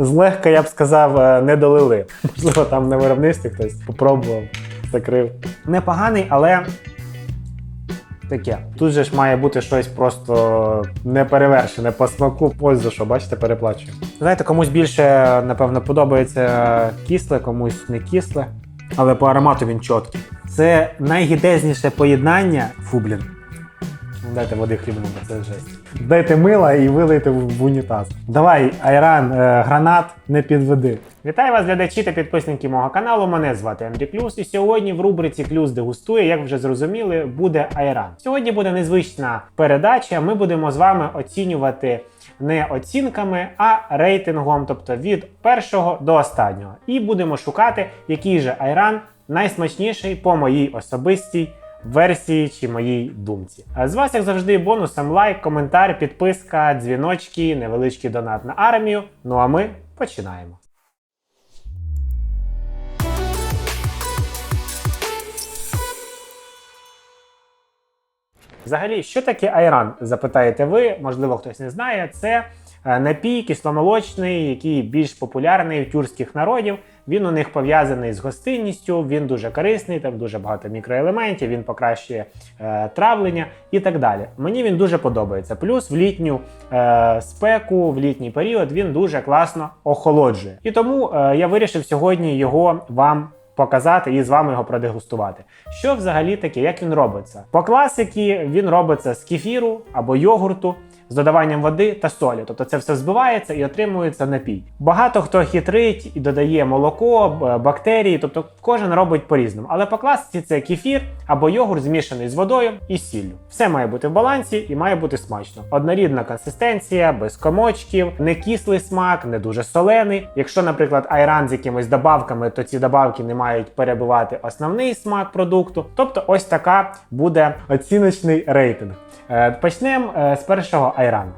Злегка, я б сказав, е, не долили. Можливо, там на виробництві хтось попробував, закрив. Непоганий, але таке. Тут же ж має бути щось просто неперевершене по смаку. Ось за що, бачите, переплачую. Знаєте, комусь більше, напевно, подобається кисле, комусь не кисле. Але по аромату він чіткий. Це найгідезніше поєднання. Фу, блін. Дайте води хлібному, це жесть. Дайте мила і вилийте в унітаз. Давай, Айран, е, гранат, не підведи. Вітаю вас, глядачі та підписники мого каналу. Мене звати Андрій Клюс. І сьогодні в рубриці Клюс дегустує, як вже зрозуміли, буде Айран. Сьогодні буде незвична передача. Ми будемо з вами оцінювати не оцінками, а рейтингом, тобто від першого до останнього. І будемо шукати, який же Айран найсмачніший по моїй особистій версії чи моїй думці. А з вас, як завжди, бонусом лайк, коментар, підписка, дзвіночки, невеличкий донат на армію. Ну а ми починаємо. Взагалі, що таке айран? Запитаєте ви, можливо, хтось не знає. Це е, напій кисломолочний, який більш популярний у тюркських народів. Він у них пов'язаний з гостинністю, він дуже корисний, там дуже багато мікроелементів, він покращує е, травлення і так далі. Мені він дуже подобається. Плюс в літню е, спеку, в літній період він дуже класно охолоджує. І тому е, я вирішив сьогодні його вам показати і з вами його продегустувати. Що взагалі таке, як він робиться? По класиці він робиться з кефіру або йогурту. З додаванням води та солі, тобто це все збивається і отримується напій. Багато хто хитрить і додає молоко, бактерії, тобто кожен робить по-різному. Але по класиці це кефір або йогурт змішаний з водою і сіллю. Все має бути в балансі і має бути смачно. Однорідна консистенція, без комочків, не кислий смак, не дуже солений. Якщо, наприклад, айран з якимись добавками, то ці добавки не мають перебивати основний смак продукту. Тобто, ось така буде оціночний рейтинг. Е, Почнемо е, з першого айрану.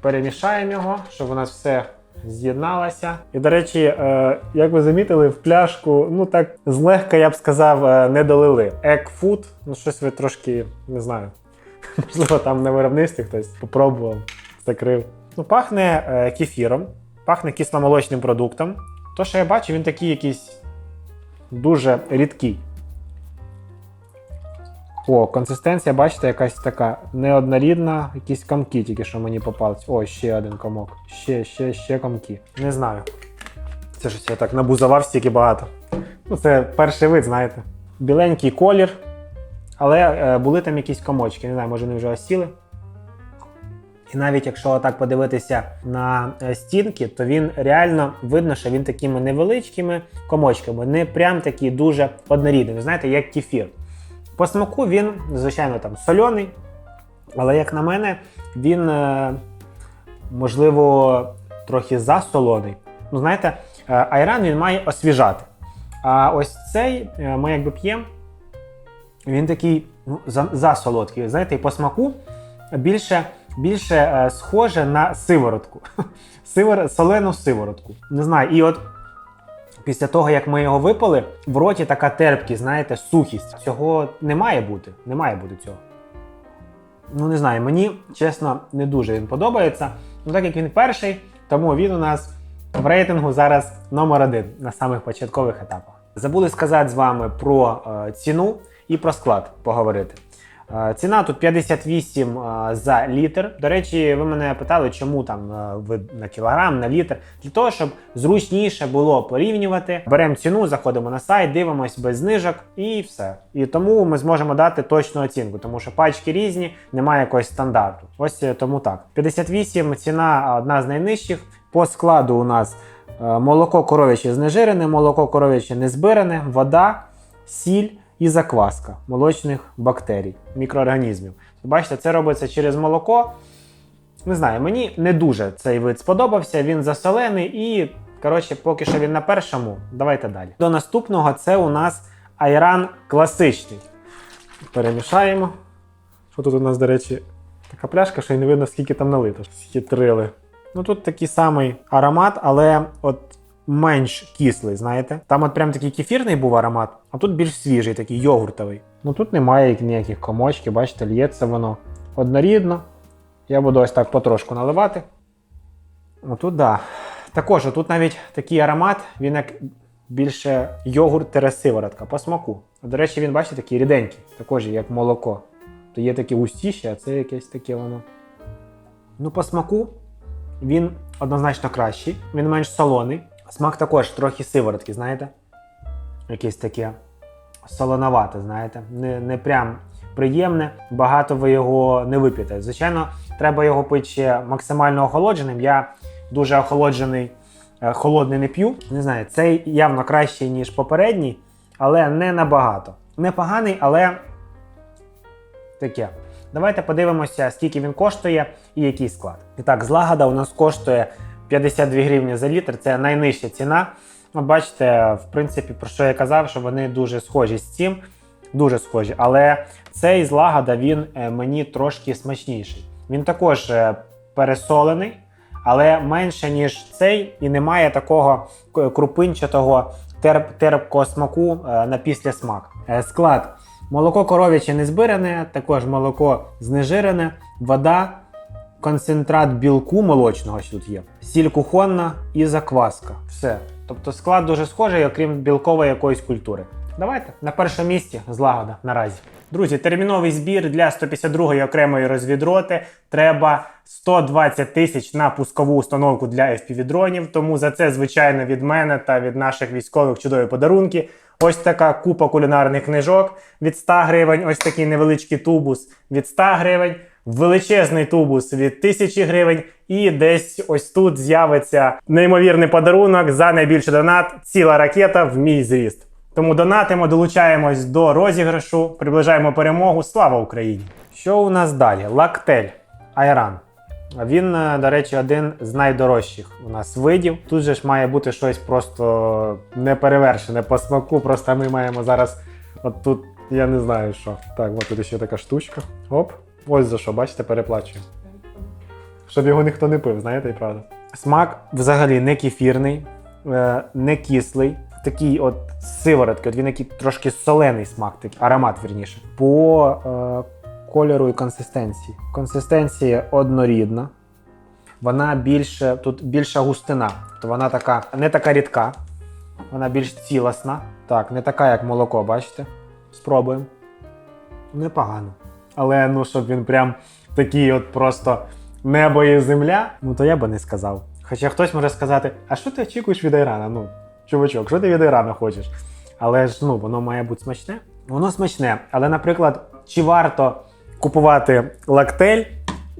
Перемішаємо його, щоб у нас все з'єдналося. І, до речі, е, як ви замітили, в пляшку, ну так злегка, я б сказав, не долили. Екфуд, ну щось ви трошки не знаю. Можливо, там на виробництві хтось попробував, закрив. Ну, пахне кефіром, пахне кисломолочним продуктом. То, що я бачу, він такий якийсь дуже рідкий. О, консистенція, бачите, якась така неоднорідна, якісь комки тільки що мені попались. О, ще один комок. Ще, ще, ще комки. Не знаю. Це ж я так набузував стільки багато. Ну, це перший вид, знаєте. Біленький колір. Але е, були там якісь комочки. Не знаю, може вони вже осіли. І навіть якщо отак подивитися на е, стінки, то він реально видно, що він такими невеличкими комочками, не прям такий дуже однорідний. Знаєте, як кефір. По смаку він, звичайно, там сольоний, але, як на мене, він, е, можливо, трохи засолоний. Ну, знаєте, е, айран він має освіжати. А ось цей е, ми якби п'ємо, він такий ну, засолодкий. Знаєте, і по смаку більше, більше схоже на сиворотку. Сивор, солену сиворотку. Не знаю, і от Після того, як ми його випили, в роті така терпкість, знаєте, сухість. Цього не має бути. Не має бути цього. Ну, не знаю, мені, чесно, не дуже він подобається. Ну, так як він перший, тому він у нас в рейтингу зараз номер один на самих початкових етапах. Забули сказати з вами про е, ціну і про склад поговорити. Е, Ціна тут 58 е, за літр. До речі, ви мене питали, чому там е, ви на кілограм, на літр. Для того, щоб зручніше було порівнювати. Беремо ціну, заходимо на сайт, дивимось без знижок і все. І тому ми зможемо дати точну оцінку, тому що пачки різні, немає якогось стандарту. Ось тому так. 58 ціна одна з найнижчих. По складу у нас молоко коров'яче знежирене, молоко коров'яче незбиране, вода, сіль і закваска молочних бактерій, мікроорганізмів. Бачите, це робиться через молоко. Не знаю, мені не дуже цей вид сподобався. Він засолений і, коротше, поки що він на першому. Давайте далі. До наступного це у нас айран класичний. Перемішаємо. Що тут у нас, до речі, така пляшка, що й не видно, скільки там налито. Схитрили. Ну тут такий самий аромат, але от менш кислий, знаєте. Там от прям такий кефірний був аромат, а тут більш свіжий, такий йогуртовий. Ну тут немає ніяких комочків, бачите, лється воно однорідно. Я буду ось так потрошку наливати. Отут, да. Також тут навіть такий аромат, він як більше йогурт сиворотка по смаку. До речі, він, бачите, такий ріденький, також як молоко. То є такі густіші, а це якесь таке воно. Ну, по смаку він однозначно кращий, він менш солоний. Смак також трохи сиворотки, знаєте? Якесь таке солоновате, знаєте, не, не прям приємне, багато ви його не вип'єте. Звичайно, треба його пити ще максимально охолодженим. Я дуже охолоджений, е, холодний не п'ю. Не знаю, цей явно кращий, ніж попередній, але не набагато. Непоганий, але таке. Давайте подивимося, скільки він коштує і який склад. І так, злагода у нас коштує 52 гривні за літр. Це найнижча ціна. От бачите, в принципі, про що я казав, що вони дуже схожі з цим. Дуже схожі. Але цей злагода він е, мені трошки смачніший. Він також е, пересолений, але менше, ніж цей, і немає такого крупинчатого терп, терпкого смаку е, на післясмак. Е, Склад. Молоко коров'яче не збирене, також молоко знежирене, вода, концентрат білку молочного що тут є, сіль кухонна і закваска. Все. Тобто склад дуже схожий, окрім білкової якоїсь культури. Давайте на першому місці злагода наразі. Друзі, терміновий збір для 152-ї окремої розвідроти. Треба 120 тисяч на пускову установку для FPV-дронів. Тому за це, звичайно, від мене та від наших військових чудові подарунки. Ось така купа кулінарних книжок від 100 гривень, ось такий невеличкий тубус від 100 гривень, величезний тубус від 1000 гривень, і десь ось тут з'явиться неймовірний подарунок за найбільший донат ціла ракета в мій зріст. Тому донатимо, долучаємось до розіграшу, приближаємо перемогу. Слава Україні! Що у нас далі? Лактель Айран. Він, е, до речі, один з найдорожчих у нас видів. Тут же ж має бути щось просто неперевершене по смаку. Просто ми маємо зараз. От тут я не знаю що. Так, от тут ще така штучка. Оп. Ось за що, бачите, переплачую. Щоб його ніхто не пив, знаєте, і правда. Смак взагалі не кефірний, е, не кислий. Такий от сиворотки, от він який трошки солений смак, такий, аромат вірніше. По е, кольору і консистенції. Консистенція однорідна. Вона більше, тут більша густина. Тобто вона така, не така рідка, вона більш цілісна. Так, не така, як молоко, бачите? Спробуємо. Непогано. Але ну, щоб він прям такий от просто небо і земля, ну то я би не сказав. Хоча хтось може сказати, а що ти очікуєш від Айрана? Ну, чувачок, що ти від Айрана хочеш? Але ж ну, воно має бути смачне. Воно смачне. Але, наприклад, чи варто купувати лактель,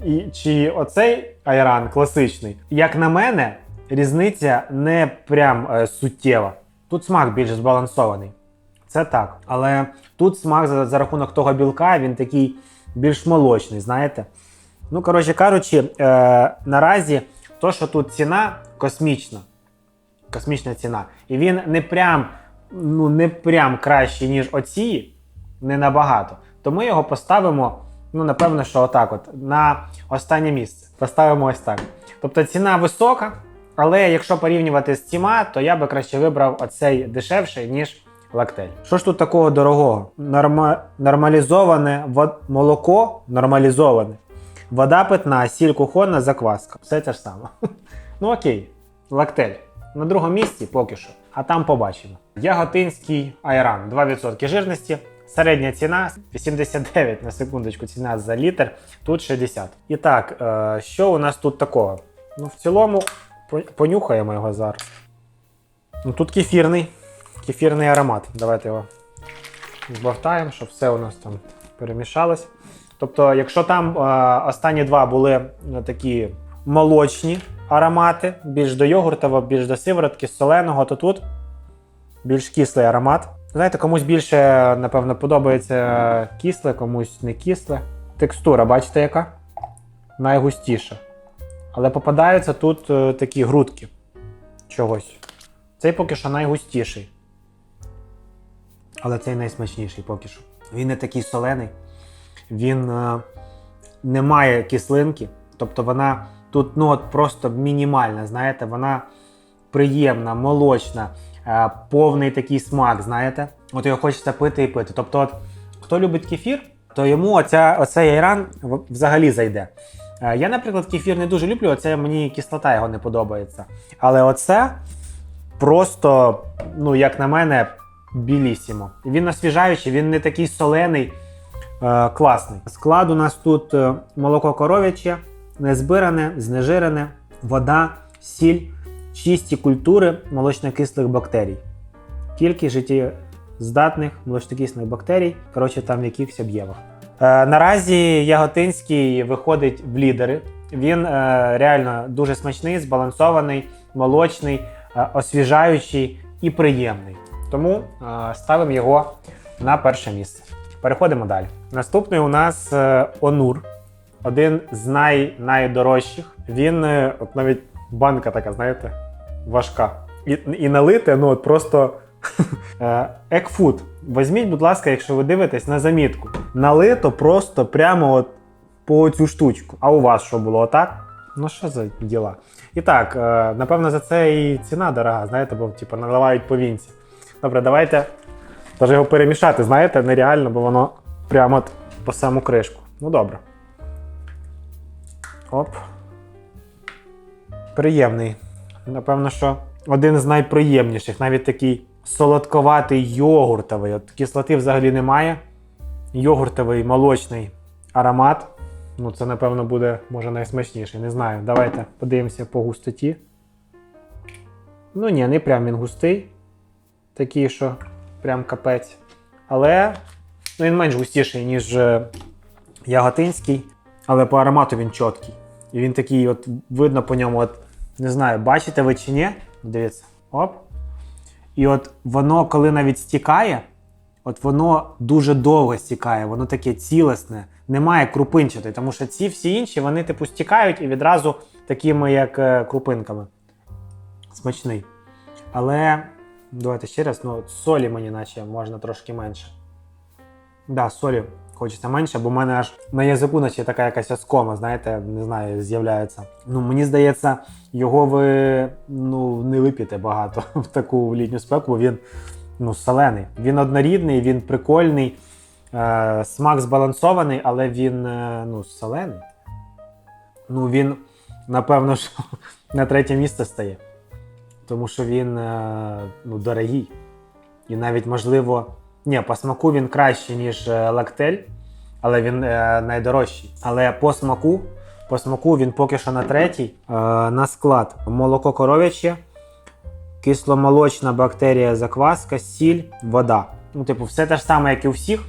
і, чи оцей айран класичний? Як на мене, різниця не прям е, суттєва. Тут смак більш збалансований. Це так. Але тут смак за, за рахунок того білка, він такий більш молочний, знаєте? Ну, коротше кажучи, е, наразі то, що тут ціна космічна. Космічна ціна. І він не прям, ну, не прям кращий, ніж оці, не набагато. То ми його поставимо, ну, напевно, що отак, от, на останнє місце. Поставимо ось так. Тобто ціна висока, але якщо порівнювати з ціма, то я би краще вибрав оцей дешевший, ніж лактель. Що ж тут такого дорогого? Норма... Нормалізоване вод... молоко нормалізоване. Вода питна, сіль кухонна, закваска. Все те ж саме. Ну окей, лактель. На другому місці поки що. А там побачимо. Яготинський айран 2% жирності. Середня ціна 89 на секундочку ціна за літр, тут 60. І так, е, що у нас тут такого? Ну, в цілому, понюхаємо його зараз. Ну, тут кефірний, кефірний аромат. Давайте його збавтаємо, щоб все у нас там перемішалось. Тобто, якщо там е, останні два були е, такі молочні аромати, більш до йогуртового, більш до сиворотки, соленого, то тут більш кислий аромат. Знаєте, комусь більше, напевно, подобається кисле, комусь не кисле. Текстура, бачите, яка? Найгустіша. Але попадаються тут е, такі грудки чогось. Цей поки що найгустіший. Але цей найсмачніший поки що. Він не такий солений, він е, не має кислинки. Тобто вона тут ну, от просто мінімальна, знаєте, вона приємна, молочна, е, повний такий смак, знаєте. От його хочеться пити і пити. Тобто, от, хто любить кефір, то йому оця, оцей айран взагалі зайде. Е, Я, наприклад, кефір не дуже люблю, оце мені кислота його не подобається. Але оце просто, ну, як на мене, білісімо. Він освіжаючий, він не такий солений, е, класний. Склад у нас тут е, молоко коров'яче, незбиране, знежирене, вода, сіль, чисті культури молочнокислих бактерій. Кількість життєздатних молочнокисних бактерій, коротше, там в якихось об'ємах. Е, наразі Яготинський виходить в лідери. Він е, реально дуже смачний, збалансований, молочний, е, освіжаючий і приємний. Тому е, ставимо його на перше місце. Переходимо далі. Наступний у нас е, Онур, один з най, найдорожчих. Він е, от навіть банка така, знаєте, важка. І, і налите, ну от просто Екфуд. Візьміть, будь ласка, якщо ви дивитесь на замітку. Налито просто прямо от по цю штучку. А у вас що було отак? Ну що за діла? І так, напевно, за це і ціна дорога, знаєте, бо типу, наливають по вінці. Добре, давайте теж його перемішати, знаєте, нереально, бо воно прямо по саму кришку. Ну добре. Оп. Приємний. Напевно, що один з найприємніших, навіть такий солодковатий йогуртовий. От кислоти взагалі немає. Йогуртовий молочний аромат. Ну, це, напевно, буде може найсмачніший. Не знаю. Давайте подивимося по густоті. Ну, ні, не прям він густий. Такий, що прям капець. Але ну, він менш густіший, ніж е, яготинський. Але по аромату він чіткий. І він такий, от видно по ньому, от, не знаю, бачите ви чи ні? Дивіться. Оп. І от воно, коли навіть стікає, от воно дуже довго стікає, воно таке цілесне, немає крупинчатої, тому що ці всі інші вони типу стікають і відразу такими, як е, крупинками. Смачний. Але давайте ще раз, ну солі мені наче можна трошки менше. Да, солі хочеться менше, бо в мене аж на язику наче така якась оскома, знаєте, не знаю, з'являється. Ну, мені здається, його ви ну, не вип'єте багато в таку літню спеку, бо він ну, солений. Він однорідний, він прикольний, е, смак збалансований, але він е, ну, солений. Ну, він, напевно, що на третє місце стає. Тому що він е, ну, дорогий. І навіть, можливо, ні, по смаку він кращий, ніж лактель, але він е, найдорожчий. Але по смаку, по смаку він поки що на третій. Е, на склад молоко коров'яче, кисломолочна бактерія закваска, сіль, вода. Ну, типу, все те ж саме, як і у всіх,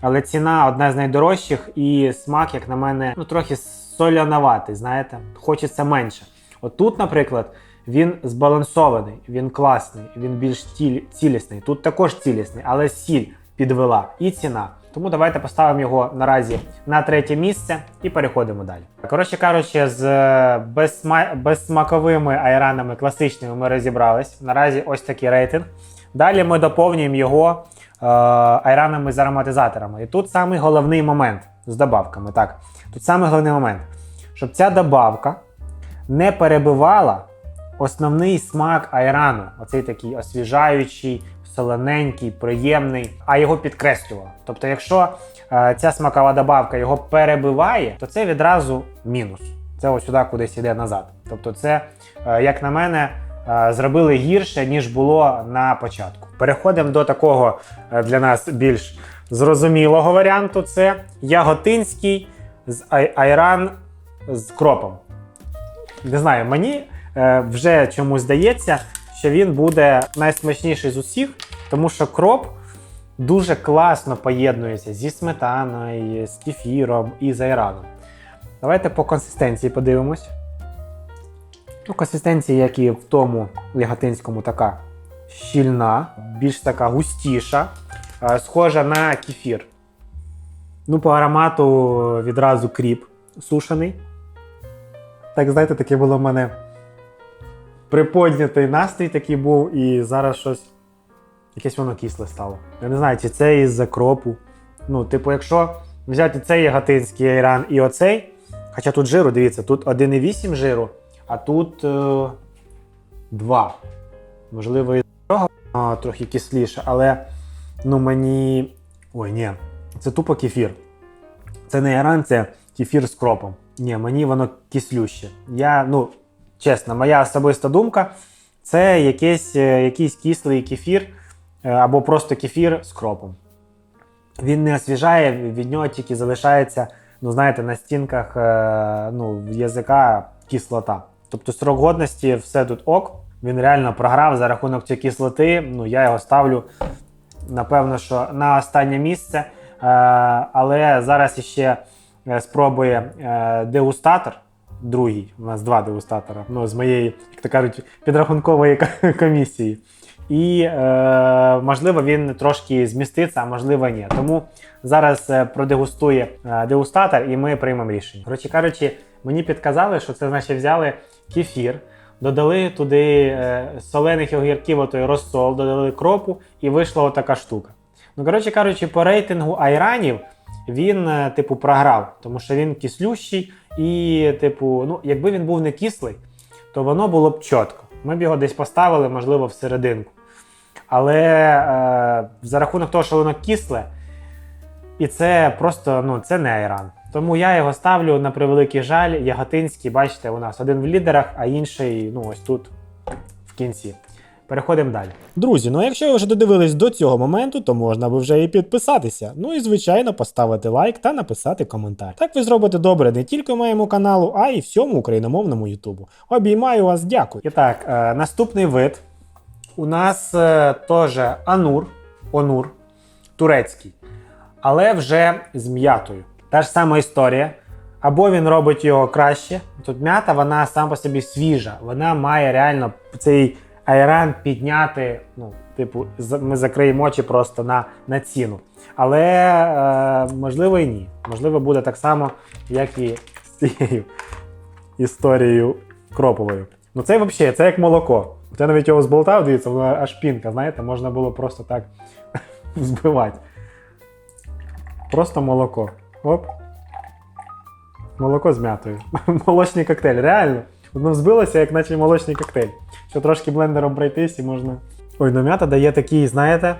але ціна одна з найдорожчих, і смак, як на мене, ну трохи соляноватий, знаєте, хочеться менше. От тут, наприклад, він збалансований, він класний, він більш тіль, цілісний. Тут також цілісний, але сіль підвела і ціна. Тому давайте поставимо його наразі на третє місце і переходимо далі. Коротше кажучи, з е, безсма... безсмаковими айранами класичними ми розібрались. Наразі ось такий рейтинг. Далі ми доповнюємо його е, айранами з ароматизаторами. І тут самий головний момент з добавками. Так, тут самий головний момент, щоб ця добавка не перебивала основний смак айрану. Оцей такий освіжаючий, солоненький, приємний, а його підкреслювала. Тобто, якщо е, ця смакова добавка його перебиває, то це відразу мінус. Це ось сюди кудись іде назад. Тобто, це, е, як на мене, е, зробили гірше, ніж було на початку. Переходимо до такого е, для нас більш зрозумілого варіанту: це яготинський з ай- айран з кропом. Не знаю, мені вже чомусь здається, що він буде найсмачніший з усіх, тому що кроп дуже класно поєднується зі сметаною, з кефіром і з айраном. Давайте по консистенції подивимось. Ну, консистенція, як і в тому яготинському, така щільна, більш така густіша, е, схожа на кефір. Ну, по аромату відразу кріп сушений. Так, знаєте, таке було в мене приподнятий настрій такий був, і зараз щось. Якесь воно кисле стало. Я не знаю, чи це із-за кропу. Ну, типу, якщо взяти цей яготинський айран і оцей, хоча тут жиру, дивіться, тут 1,8 жиру, а тут е, 2. Можливо, і цього трохи кисліше, але ну мені. Ой, ні, це тупо кефір. Це не айран, це кефір з кропом. Ні, мені воно кислюще. Я, ну, чесно, моя особиста думка це якийсь, е, якийсь кислий кефір е, або просто кефір з кропом. Він не освіжає, від нього тільки залишається, ну знаєте, на стінках е, ну, язика кислота. Тобто срок годності все тут ок. Він реально програв за рахунок цієї кислоти. Ну, я його ставлю, напевно, що на останнє місце. Але зараз іще спробує дегустатор. Другий, у нас два дегустатора, ну, з моєї, як то кажуть, підрахункової комісії. І е, можливо він трошки зміститься, а можливо ні. Тому зараз е, продегустує е, дегустатор і ми приймемо рішення. Коротше кажучи, мені підказали, що це значить взяли кефір, додали туди е, солених огірків, отой розсол, додали кропу, і вийшла отака штука. Ну, коротше кажучи, по рейтингу айранів він, типу, програв, тому що він кислющий, і, типу, ну, якби він був не кислий, то воно було б чітко. Ми б його десь поставили, можливо, в серединку. Але е, за рахунок того, що воно кисле, і це просто ну, це не айран. Тому я його ставлю на превеликий жаль. Яготинський, бачите, у нас один в лідерах, а інший ну, ось тут в кінці. Переходимо далі. Друзі, ну якщо ви вже додивились до цього моменту, то можна би вже і підписатися. Ну і звичайно поставити лайк та написати коментар. Так ви зробите добре не тільки моєму каналу, а й всьому україномовному Ютубу. Обіймаю вас, дякую. І так, е, наступний вид у нас е, теж анур, онур, турецький, але вже з м'ятою. Та ж сама історія. Або він робить його краще. Тут м'ята, вона сам по собі свіжа. Вона має реально цей айран підняти. Ну, типу, ми закриємо очі просто на, на ціну. Але е, можливо і ні. Можливо, буде так само, як і з цією історією кроповою. Ну це взагалі, це як молоко. Я навіть його зболтав, дивіться, воно аж пінка, знаєте, можна було просто так збивати. Просто молоко. Оп. Молоко з м'ятою. Молочний коктейль. Реально. Воно взбилося, як наче молочний коктейль. Що трошки блендером пройтись і можна. Ой, ну м'ята дає такий, знаєте.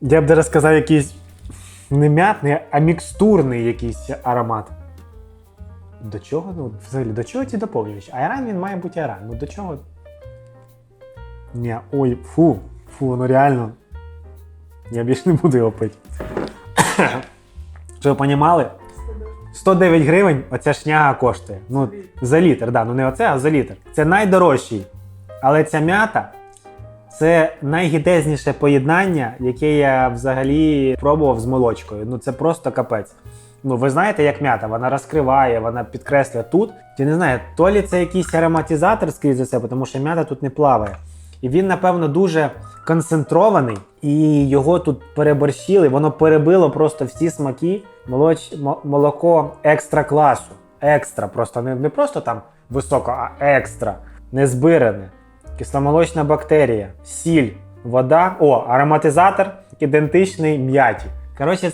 Я б даже сказав, якийсь не м'ятний, а мікстурний якийсь аромат. До чого? Ну, взагалі, до чого ці доповнювачі? Айран він має бути айран. Ну до чого? Ні, ой, фу, фу, ну реально. Я більше не буду його пити. Щоб ви понімали? 109 гривень оця шняга коштує. Ну, за літр, да, ну не оце, а за літр. Це найдорожчий. Але ця м'ята це найгідезніше поєднання, яке я взагалі пробував з молочкою. Ну це просто капець. Ну, ви знаєте, як м'ята, вона розкриває, вона підкреслює тут. Я не знаю, то лі це якийсь ароматизатор, скоріш за це, тому що м'ята тут не плаває. І він, напевно, дуже концентрований, і його тут переборщили, воно перебило просто всі смаки. Молоч... молоко екстра класу. Екстра, просто не, не просто там високо, а екстра, незбиране. Кисломолочна бактерія, сіль, вода. О, ароматизатор ідентичний м'яті. Коротше,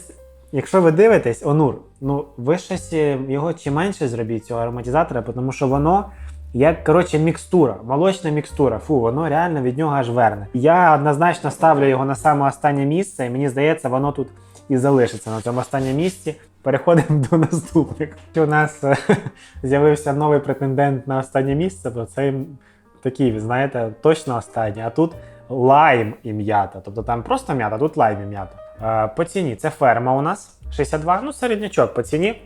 якщо ви дивитесь, онур, ну ви щось е, його чи менше зробіть цього ароматизатора, тому що воно як коротше мікстура, молочна мікстура. Фу, воно реально від нього аж верне. Я однозначно ставлю його на саме останнє місце, і мені здається, воно тут і залишиться на цьому останньому місці. Переходимо до наступних. У нас е, з'явився новий претендент на останнє місце, то це такий, знаєте, точно останній. А тут лайм і м'ята. Тобто там просто м'ята, тут лайм і м'ята. Е, По ціні це ферма у нас 62, ну середнячок по ціні.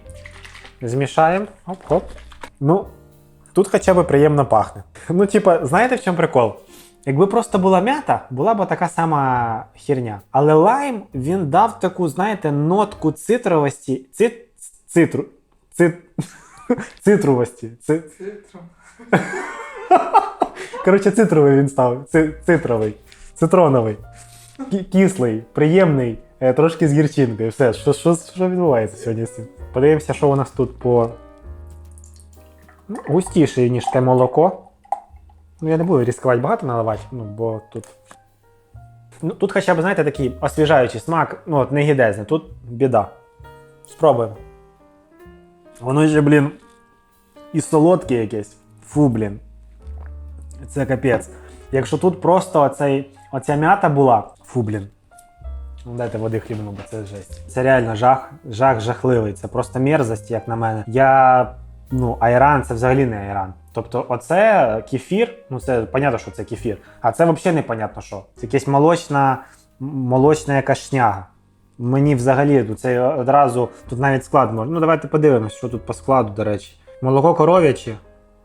Змішаємо. Оп-хоп. Ну, тут хоча б приємно пахне. Ну, типа, знаєте в чому прикол? Якби просто була м'ята, була б така сама херня. Але лайм він дав таку, знаєте, нотку цитровості. Цит, цитру. Цит, цитрувості. Ци, Коротше, цитровий він став. Ци, цитровий. Цитроновий. Кі- Кислий, приємний, е, трошки з гірчинкою. Все, що, що, що відбувається сьогодні з цим? Подивимося, що у нас тут по. Густіший, ніж те молоко. Ну, я не буду ризикувати багато наливати, ну, бо тут. Ну, тут хоча б, знаєте, такий освіжаючий смак, ну, от не гідезний, тут біда. Спробуємо. Воно ще, блін, і солодке якесь. Фу, блін. Це капець. Якщо тут просто оцей, оця м'ята була, фу, блін. Ну, Дайте води хлібну, бо це жесть. Це реально жах, жах жахливий. Це просто мерзость, як на мене. Я. Ну, айран це взагалі не айран. Тобто, оце кефір, ну це понятно, що це кефір, а це взагалі непонятно що. Це якась молочна, молочна якась шняга. Мені взагалі ну, це одразу тут навіть склад можна. Ну, давайте подивимось, що тут по складу, до речі. Молоко коров'яче,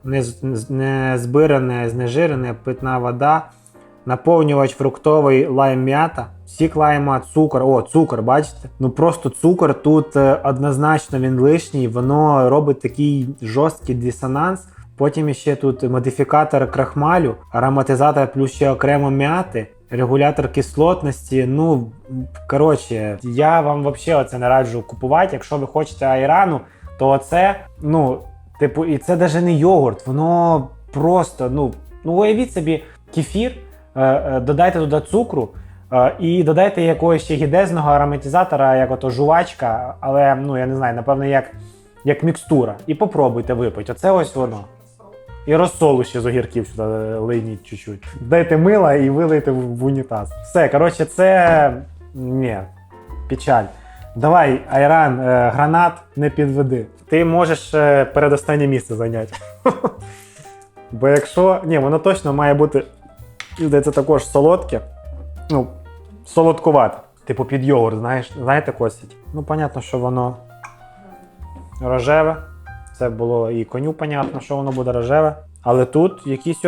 не, з- не збиране, знежирене, питна вода, наповнювач фруктовий лайм м'ята, сік лайма, цукор. О, цукор, бачите? Ну просто цукор тут е, однозначно він лишній, воно робить такий жорсткий дисонанс. Потім ще тут модифікатор крахмалю, ароматизатор плюс ще окремо м'яти, регулятор кислотності. Ну, коротше, я вам взагалі це не раджу купувати. Якщо ви хочете айрану, то оце, ну, типу, і це навіть не йогурт, воно просто, ну, ну уявіть собі, кефір, додайте туди цукру. е, І додайте якогось ще гідезного ароматизатора, як ото жувачка, але ну я не знаю, напевно, як, як мікстура. І попробуйте випити. Оце ось воно. І розсолу ще з огірків сюди лийніть чуть-чуть. Дайте мила і вилийте в, унітаз. Все, коротше, це ні, печаль. Давай, Айран, е, гранат, не підведи. Ти можеш е, передостаннє місце зайняти. Бо якщо. Ні, воно точно має бути. Здається, також солодке. Ну, солодкувате. Типу під йогурт, знаєш, знаєте, косять. Ну, понятно, що воно рожеве. Це було і коню, понятно, що воно буде рожеве. Але тут якісь.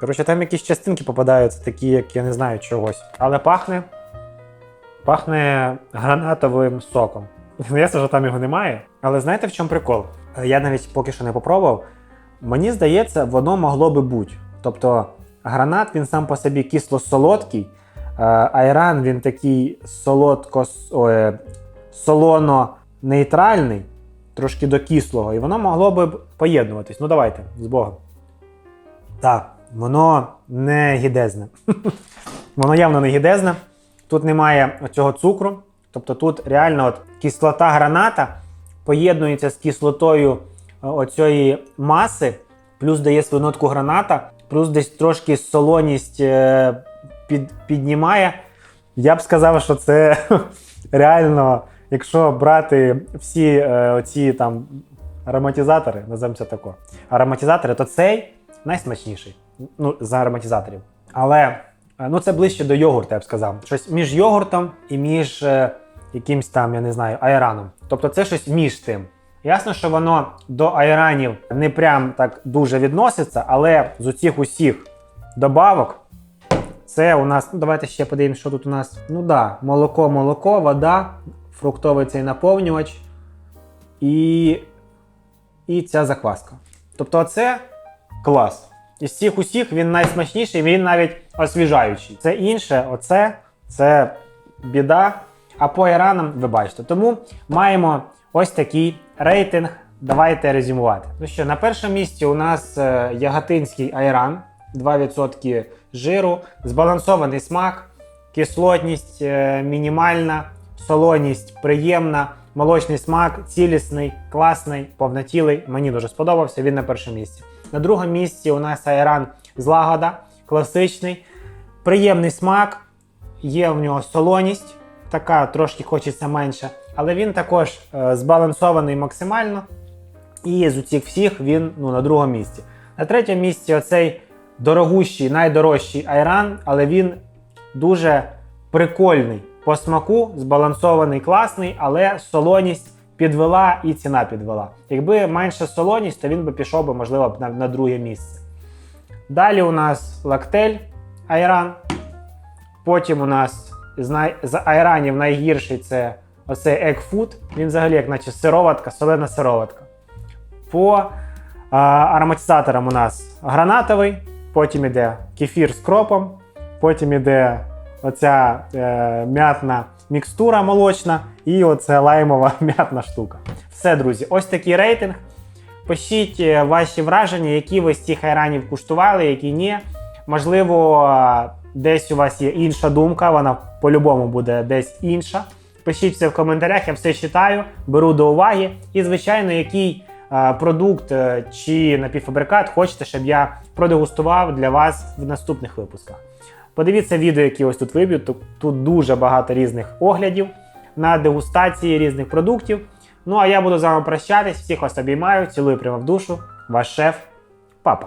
Коротше, там якісь частинки попадаються, такі, як я не знаю чогось. Але пахне. Пахне гранатовим соком. Ясно, що там його немає. Але знаєте, в чому прикол? Е, Я навіть поки що не попробував. Мені здається, воно могло би бути. Тобто, гранат він сам по собі кисло-солодкий, е, айран він такий солодко солоно-нейтральний, трошки до кислого, і воно могло би поєднуватись. Ну давайте, з Богом. Так, воно не гідезне. воно явно не гідезне. Тут немає цього цукру. Тобто тут реально от кислота граната поєднується з кислотою е, оцієї маси, плюс дає свою нотку граната, плюс десь трошки солоність е, під, піднімає. Я б сказав, що це реально, якщо брати всі е, оці там ароматизатори, називаємо це тако, ароматизатори, то цей найсмачніший. Ну, з ароматизаторів. Але е, ну, це ближче до йогурта, я б сказав. Щось між йогуртом і між якимсь там, я не знаю, айраном. Тобто це щось між тим. Ясно, що воно до айранів не прям так дуже відноситься, але з усіх усіх добавок це у нас, ну давайте ще подивимося, що тут у нас. Ну да, молоко, молоко, вода, фруктовий цей наповнювач і, і ця закваска. Тобто, це клас. Із всіх усіх він найсмачніший, він навіть освіжаючий. Це інше, оце це біда. А по іранам ви бачите. Тому маємо ось такий рейтинг. Давайте резюмувати. Ну що, на першому місці у нас е, яготинський айран, 2% жиру, збалансований смак, кислотність е, мінімальна, солоність приємна, молочний смак, цілісний, класний, повнотілий. Мені дуже сподобався. Він на першому місці. На другому місці у нас айран злагода, класичний, приємний смак, є в нього солоність, така трошки хочеться менше, але він також е, збалансований максимально. І з усіх всіх він ну, на другому місці. На третьому місці оцей дорогущий, найдорожчий айран, але він дуже прикольний по смаку, збалансований, класний, але солоність підвела і ціна підвела. Якби менша солоність, то він би пішов би, можливо, на, на друге місце. Далі у нас лактель айран. Потім у нас з, най... з айранів найгірший це оцей Egg Він взагалі, як наче сироватка, солена сироватка. По а, ароматизаторам у нас гранатовий, потім іде кефір з кропом, потім іде оця е, м'ятна мікстура молочна і оця лаймова м'ятна штука. Все, друзі, ось такий рейтинг. Пишіть е, ваші враження, які ви з цих айранів куштували, які ні. Можливо, десь у вас є інша думка, вона по-любому буде десь інша. Пишіть все в коментарях, я все читаю, беру до уваги. І, звичайно, який е, продукт е, чи напівфабрикат хочете, щоб я продегустував для вас в наступних випусках. Подивіться відео, які ось тут виб'ють. Тут дуже багато різних оглядів на дегустації різних продуктів. Ну а я буду з вами прощатись. Всіх вас обіймаю, цілую прямо в душу. Ваш шеф, папа.